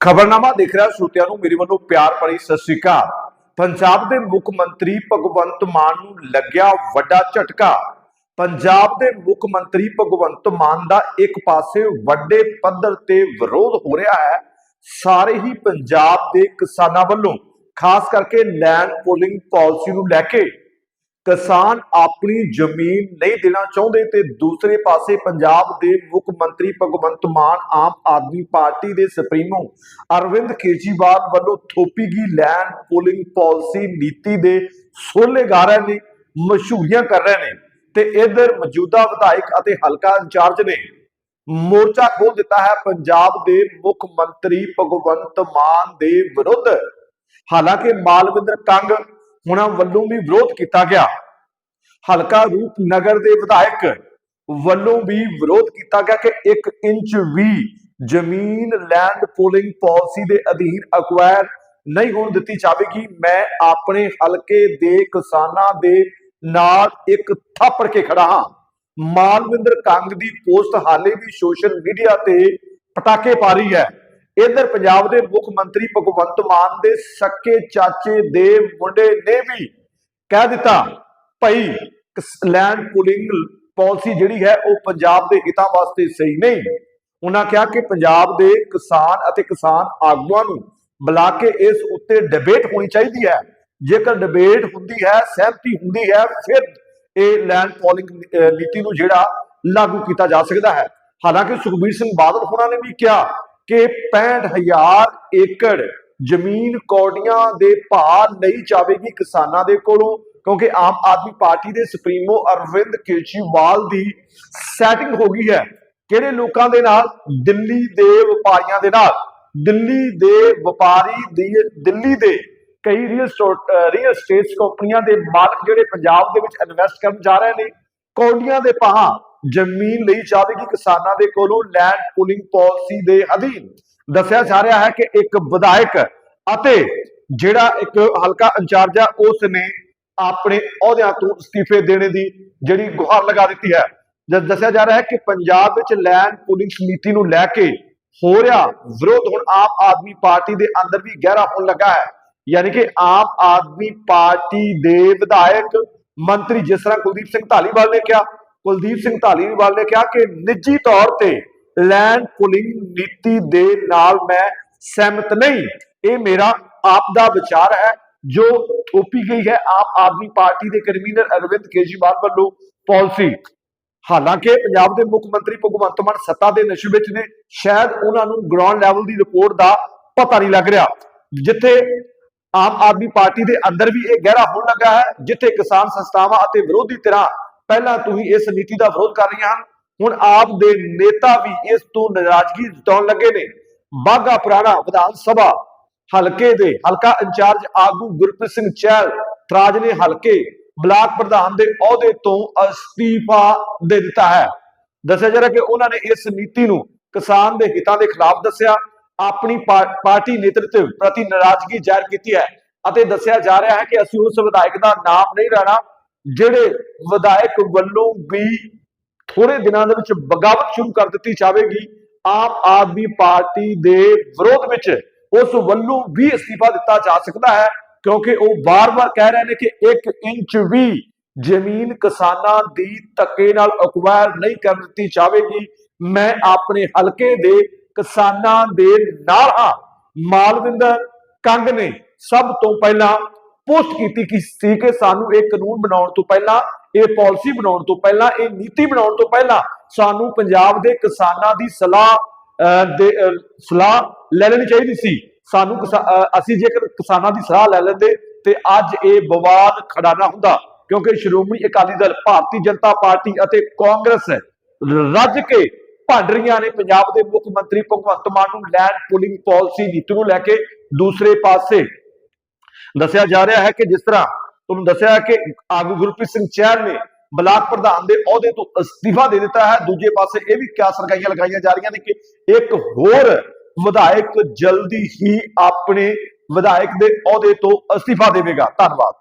ਖਬਰਨਾਮਾ ਦੇਖ ਰਿਹਾ ਸਰੋਤਿਆਂ ਨੂੰ, ਮੇਰੇ ਵੱਲੋਂ ਪਿਆਰ ਭਰੀ ਸਤਿ ਸ੍ਰੀ ਅਕਾਲ। ਪੰਜਾਬ ਦੇ ਮੁੱਖ ਮੰਤਰੀ ਭਗਵੰਤ ਮਾਨ ਨੂੰ ਲੱਗਿਆ ਵੱਡਾ ਝਟਕਾ। ਪੰਜਾਬ ਦੇ ਮੁੱਖ ਮੰਤਰੀ ਭਗਵੰਤ ਮਾਨ ਦਾ ਇੱਕ ਪਾਸੇ ਵੱਡੇ ਪੱਧਰ ਤੇ ਵਿਰੋਧ ਹੋ ਰਿਹਾ ਹੈ, ਸਾਰੇ ਹੀ ਪੰਜਾਬ ਦੇ ਕਿਸਾਨਾਂ ਵੱਲੋਂ, ਖਾਸ ਕਰਕੇ ਲੈਂਡ ਪੋਲਿੰਗ ਪਾਲਿਸੀ ਨੂੰ ਲੈ ਕੇ। ਕਿਸਾਨ ਆਪਣੀ ਜ਼ਮੀਨ ਨਹੀਂ ਦੇਣਾ ਚਾਹੁੰਦੇ ਤੇ ਦੂਸਰੇ ਪਾਸੇ ਪੰਜਾਬ ਦੇ ਮੁੱਖ ਮੰਤਰੀ ਭਗਵੰਤ ਮਾਨ ਆਮ ਆਦਮੀ ਪਾਰਟੀ ਦੇ ਸੁਪਰੀਮੋ ਅਰਵਿੰਦ ਕੇਜਰੀਵਾਲ ਵੱਲੋਂ ਥੋਪੀ ਗਈ ਲੈਂਡ ਪੋਲਿੰਗ ਪਾਲਿਸੀ ਨੀਤੀ ਦੇ ਸੋਲੇ ਗਾ ਰਹੇ ਨੇ, ਮਸ਼ਹੂਰੀਆਂ ਕਰ ਰਹੇ ਨੇ ਤੇ ਇਧਰ ਮੌਜੂਦਾ ਵਿਧਾਇਕ ਅਤੇ ਹਲਕਾ ਇੰਚਾਰਜ ਨੇ ਮੋਰਚਾ ਖੋਲ ਦਿੱਤਾ ਹੈ ਪੰਜਾਬ ਦੇ ਮੁੱਖ ਮੰਤਰੀ ਭਗਵੰਤ ਮਾਨ ਦੇ ਵਿਰੁੱਧ। ਹਾਲਾਂਕਿ ਮਾਲਵਿੰਦਰ ਕੰਗ ਉਹਨਾਂ ਵੱਲੋਂ ਵੀ ਵਿਰੋਧ ਕੀਤਾ ਗਿਆ। ਹਲਕਾ ਰੂਪਨਗਰ ਦੇ ਵਿਧਾਇਕ ਵੱਲੋਂ ਵੀ ਵਿਰੋਧ ਕੀਤਾ ਗਿਆ ਕਿ 1 ਇੰਚ ਵੀ ਜ਼ਮੀਨ ਲੈਂਡ ਪੋਲਿੰਗ ਪਾਲਿਸੀ ਦੇ ਅਧੀਨ ਅਕਵਾਇਰ ਨਹੀਂ ਹੋਣ ਦਿੱਤੀ ਜਾਵੇਗੀ। ਮੈਂ ਆਪਣੇ ਹਲਕੇ ਦੇ ਕਿਸਾਨਾਂ ਦੇ ਨਾਲ ਇੱਕ ਥਾਪੜ ਕੇ ਖੜਾ ਹਾਂ। ਮਾਲਵਿੰਦਰ ਕੰਗ ਦੀ ਪੋਸਟ ਹਾਲੇ ਵੀ ਸੋਸ਼ਲ ਮੀਡੀਆ ਤੇ ਪਟਾਕੇ ਪਾ ਰਹੀ ਹੈ। ਇਧਰ ਪੰਜਾਬ ਦੇ ਮੁੱਖ ਮੰਤਰੀ ਭਗਵੰਤ ਮਾਨ ਦੇ ਸੱਕੇ ਚਾਚੇ ਦੇ ਮੁੰਡੇ ਨੇ ਵੀ ਕਹਿ ਦਿੱਤਾ, ਭਈ ਲੈਂਡ ਪੁਲਿੰਗ ਪਾਲਿਸੀ ਜਿਹੜੀ ਹੈ ਉਹ ਪੰਜਾਬ ਦੇ ਹਿੱਤਾਂ ਵਾਸਤੇ ਸਹੀ ਨਹੀਂ। ਉਹਨਾਂ ਕਿਹਾ ਕਿ ਪੰਜਾਬ ਦੇ ਕਿਸਾਨ ਅਤੇ ਕਿਸਾਨ ਆਗੂਆਂ ਨੂੰ ਬੁਲਾ ਕੇ ਇਸ ਉੱਤੇ ਡਿਬੇਟ ਹੋਣੀ ਚਾਹੀਦੀ ਹੈ। ਜੇਕਰ ਡਿਬੇਟ ਹੁੰਦੀ ਹੈ, ਸਹਿਮਤੀ ਹੁੰਦੀ ਹੈ, ਫਿਰ ਇਹ ਲੈਂਡ ਪੋਲਿੰਗ ਨੀਤੀ ਨੂੰ ਜਿਹੜਾ ਲਾਗੂ ਕੀਤਾ ਜਾ ਸਕਦਾ ਹੈ। ਹਾਲਾਂਕਿ ਸੁਖਬੀਰ ਸਿੰਘ ਬਾਦਲ ਹੋਣਾ ਨੇ ਵੀ ਕਿਹਾ ਕਿ 65000 ਏਕੜ ਜ਼ਮੀਨ ਕੌਡੀਆਂ ਦੇ ਭਾਅ ਲਈ ਜਾਵੇਗੀ ਕਿਸਾਨਾਂ ਦੇ ਕੋਲੋਂ, ਕਿਉਂਕਿ ਆਮ ਆਦਮੀ ਪਾਰਟੀ ਦੇ ਸੁਪਰੀਮੋ ਅਰਵਿੰਦ ਕੇਜਰੀਵਾਲ ਦੀ ਸੈਟਿੰਗ ਹੋ ਗਈ ਹੈ। ਕਿਹੜੇ ਲੋਕਾਂ ਦੇ ਨਾਲ? ਦਿੱਲੀ ਦੇ ਵਪਾਰੀਆਂ ਦੇ ਨਾਲ। ਦਿੱਲੀ ਦੇ ਵਪਾਰੀ ਦੀ, ਦਿੱਲੀ ਦੇ ਕਈ ਰੀਅਲ ਰੀਅਲ ਸਟੇਟ ਕੰਪਨੀਆਂ ਦੇ ਮਾਲਕ ਜਿਹੜੇ ਪੰਜਾਬ ਦੇ ਵਿੱਚ ਇਨਵੈਸਟ ਕਰਨ ਜਾ ਰਹੇ ਨੇ ਕੌਡੀਆਂ ਦੇ ਭਾਅ ਜ਼ਮੀਨ ਲਈ ਜਾਵੇਗੀ ਕਿਸਾਨਾਂ ਦੇ ਕੋਲੋਂ ਲੈਂਡ ਪੂਲਿੰਗ ਪਾਲਿਸੀ ਦੇ ਅਧੀਨ। ਦੱਸਿਆ ਜਾ ਰਿਹਾ ਹੈ ਕਿ ਇੱਕ ਵਿਧਾਇਕ ਅਤੇ ਜਿਹੜਾ ਇੱਕ ਹਲਕਾ ਇੰਚਾਰਜ ਆ, ਉਸ ਨੇ ਆਪਣੇ ਅਹੁਦਿਆਂ ਤੋਂ ਅਸਤੀਫੇ ਦੇਣੇ ਦੀ ਜਿਹੜੀ ਗੁਹਾਰ ਲਗਾ ਦਿੱਤੀ ਹੈ। ਜਦ ਦੱਸਿਆ ਜਾ ਰਿਹਾ ਹੈ ਕਿ ਪੰਜਾਬ ਵਿੱਚ ਲੈਂਡ ਪੂਲਿੰਗ ਨੀਤੀ ਨੂੰ ਲੈ ਕੇ ਹੋ ਰਿਹਾ ਵਿਰੋਧ, ਹੁਣ ਆਮ ਆਦਮੀ ਪਾਰਟੀ ਦੇ ਅੰਦਰ ਵੀ ਗਹਿਰਾ ਹੋਣ ਲੱਗਾ ਹੈ। ਯਾਨੀ ਕਿ ਆਮ ਆਦਮੀ ਪਾਰਟੀ ਦੇ ਵਿਧਾਇਕ ਮੰਤਰੀ, ਜਿਸ ਤਰ੍ਹਾਂ ਕੁਲਦੀਪ ਸਿੰਘ ਧਾਲੀਵਾਲ ਨੇ ਕਿਹਾ ਕੁਲਦੀਪ ਸਿੰਘ ਧਾਲੀਵਾਲ ਨੇ ਕਿਹਾ ਕਿ ਨਿੱਜੀ ਤੌਰ ਤੇ ਲੈਂਡ ਪੁਲਿੰਗ ਨੀਤੀ ਦੇ ਨਾਲ ਮੈਂ ਸਹਿਮਤ ਨਹੀਂ। ਇਹ ਮੇਰਾ ਆਪ ਦਾ ਵਿਚਾਰ ਹੈ, ਜੋ ਥੋਪੀ ਗਈ ਹੈ ਆਮ ਆਦਮੀ ਪਾਰਟੀ ਦੇ ਕਨਵੀਨਰ ਅਰਵਿੰਦ ਕੇਜਰੀਵਾਲ ਵੱਲੋਂ ਪਾਲਿਸੀ। ਹਾਲਾਂਕਿ ਪੰਜਾਬ ਦੇ ਮੁੱਖ ਮੰਤਰੀ ਭਗਵੰਤ ਮਾਨ ਸੱਤਾ ਦੇ ਨਸ਼ੇ ਵਿੱਚ ਨੇ, ਸ਼ਾਇਦ ਉਹਨਾਂ ਨੂੰ ਗਰਾਊਂਡ ਲੈਵਲ ਦੀ ਰਿਪੋਰਟ ਦਾ ਪਤਾ ਨਹੀਂ ਲੱਗ ਰਿਹਾ, ਜਿੱਥੇ ਆਮ ਆਦਮੀ ਪਾਰਟੀ ਦੇ ਅੰਦਰ ਵੀ ਇਹ ਗਹਿਰਾ ਹੋਣ ਲੱਗਾ ਹੈ, ਜਿੱਥੇ ਕਿਸਾਨ ਸੰਸਥਾਵਾਂ ਅਤੇ ਵਿਰੋਧੀ ਧਿਰਾਂ ਪਹਿਲਾਂ ਤੋਂ ਹੀ ਇਸ ਨੀਤੀ ਦਾ ਵਿਰੋਧ ਕਰ ਰਹੀਆਂ ਹਨ। ਹੁਣ ਆਪ ਦੇ ਨੇਤਾ ਵੀ ਇਸ ਤੋਂ ਨਾਰਾਜ਼ਗੀ ਜਤਾਉਣ ਲੱਗੇ ਨੇ। ਬਾਗਾ ਪੁਰਾਣਾ ਵਿਧਾਨ ਸਭਾ ਹਲਕੇ ਦੇ ਹਲਕਾ ਇੰਚਾਰਜ ਆਗੂ ਗੁਰਪ੍ਰੀਤ ਸਿੰਘ ਚਹਿਲ ਤਰਾਜ ਨੇ ਹਲਕੇ ਬਲਾਕ ਪ੍ਰਧਾਨ ਦੇ ਅਹੁਦੇ ਤੋਂ ਅਸਤੀਫਾ ਦੇ ਦਿੱਤਾ ਹੈ। ਦੱਸਿਆ ਜਾ ਰਿਹਾ ਕਿ ਉਹਨਾਂ ਨੇ ਇਸ ਨੀਤੀ ਨੂੰ ਕਿਸਾਨ ਦੇ ਹਿੱਤਾਂ ਦੇ ਖਿਲਾਫ ਦੱਸਿਆ। ਆਪਣੀ ਪਾਰਟੀ ਨੇਤਰਤਵ ਪ੍ਰਤੀ ਨਾਰਾਜ਼ਗੀ ਜ਼ਾਹਿਰ ਕੀਤੀ ਹੈ ਅਤੇ ਦੱਸਿਆ ਜਾ ਰਿਹਾ ਹੈ ਕਿ ਅਸੀਂ ਉਸ ਵਿਧਾਇਕ ਦਾ ਨਾਮ ਨਹੀਂ ਲੈਣਾ। ਜਿਹੜੇ ਵਿਧਾਇਕ ਵੱਲੋਂ ਵੀ ਥੋੜੇ ਦਿਨਾਂ ਦੇ ਵਿੱਚ ਬਗਾਵਤ ਸ਼ੁਰੂ ਕਰ ਦਿੱਤੀ ਜਾਵੇਗੀ, ਆਮ ਆਦਮੀ ਪਾਰਟੀ ਦੇ ਵਿਰੋਧ ਵਿੱਚ ਉਸ ਵੱਲੋਂ ਵੀ ਅਸਤੀਫਾ ਦਿੱਤਾ ਜਾ ਸਕਦਾ ਹੈ, ਕਿਉਂਕਿ ਉਹ ਵਾਰ-ਵਾਰ ਕਹਿ ਰਹੇ ਨੇ ਕਿ 1 ਇੰਚ ਵੀ ਜ਼ਮੀਨ ਕਿਸਾਨਾਂ ਦੀ ਧੱਕੇ ਨਾਲ ਅਕਵਾਇਰ ਨਹੀਂ ਕਰ ਦਿੱਤੀ ਜਾਵੇਗੀ। ਮੈਂ ਆਪਣੇ ਹਲਕੇ ਦੇ ਕਿਸਾਨਾਂ ਦੇ ਨਾਲ ਹਾਂ। ਮਾਲਵਿੰਦਰ ਕੰਗ ਨੇ ਸਭ ਤੋਂ ਪਹਿਲਾਂ ਪੋਸਟ ਕੀਤੀ ਕਿ ਸੀ ਕਿ ਸਾਨੂੰ ਇਹ ਕਾਨੂੰਨ ਬਣਾਉਣ ਤੋਂ ਪਹਿਲਾਂ, ਇਹ ਪਾਲਿਸੀ ਬਣਾਉਣ ਤੋਂ ਪਹਿਲਾਂ, ਇਹ ਨੀਤੀ ਬਣਾਉਣ ਤੋਂ ਪਹਿਲਾਂ ਸਾਨੂੰ ਪੰਜਾਬ ਦੇ ਕਿਸਾਨਾਂ ਦੀ ਸਲਾਹ ਦੇ ਸਲਾਹ ਲੈ ਲੈਣੀ ਚਾਹੀਦੀ ਸੀ। ਸਾਨੂੰ ਅਸੀਂ ਜੇਕਰ ਕਿਸਾਨਾਂ ਦੀ ਸਲਾਹ ਲੈ ਲੈਂਦੇ, ਤੇ ਅੱਜ ਇਹ ਵਿਵਾਦ ਖੜਾ ਨਾ ਹੁੰਦਾ, ਕਿਉਂਕਿ ਸ਼੍ਰੋਮਣੀ ਅਕਾਲੀ ਦਲ, ਭਾਰਤੀ ਜਨਤਾ ਪਾਰਟੀ ਅਤੇ ਕਾਂਗਰਸ ਰੱਜ ਕੇ ਭੰਡ ਰਹੀਆਂ ਨੇ। ਪੰਜਾਬ ਦੇ ਮੁੱਖ ਮੰਤਰੀ ਭਗਵੰਤ ਮਾਨ ਨੂੰ ਲੈਂਡ ਪੁਲਿੰਗ ਪਾਲਿਸੀ ਨੀਤੀ ਨੂੰ ਲੈ ਕੇ ਦੂਸਰੇ ਪਾਸੇ ਦੱਸਿਆ ਜਾ ਰਿਹਾ ਹੈ ਕਿ ਜਿਸ ਤਰ੍ਹਾਂ ਤੁਹਾਨੂੰ ਦੱਸਿਆ ਕਿ ਆਗੂ ਗੁਰਪ੍ਰੀਤ ਸਿੰਘ ਚਹਿਲ ਨੇ ਬਲਾਕ ਪ੍ਰਧਾਨ ਦੇ ਅਹੁਦੇ ਤੋਂ ਅਸਤੀਫਾ ਦੇ ਦਿੱਤਾ ਹੈ। ਦੂਜੇ ਪਾਸੇ ਇਹ ਵੀ ਕਿਆ ਸਰਗਾਈਆਂ ਲਗਾਈਆਂ ਜਾ ਰਹੀਆਂ ਨੇ ਕਿ ਇੱਕ ਹੋਰ ਵਿਧਾਇਕ ਜਲਦੀ ਹੀ ਆਪਣੇ ਵਿਧਾਇਕ ਦੇ ਅਹੁਦੇ ਤੋਂ ਅਸਤੀਫਾ ਦੇਵੇਗਾ। ਧੰਨਵਾਦ।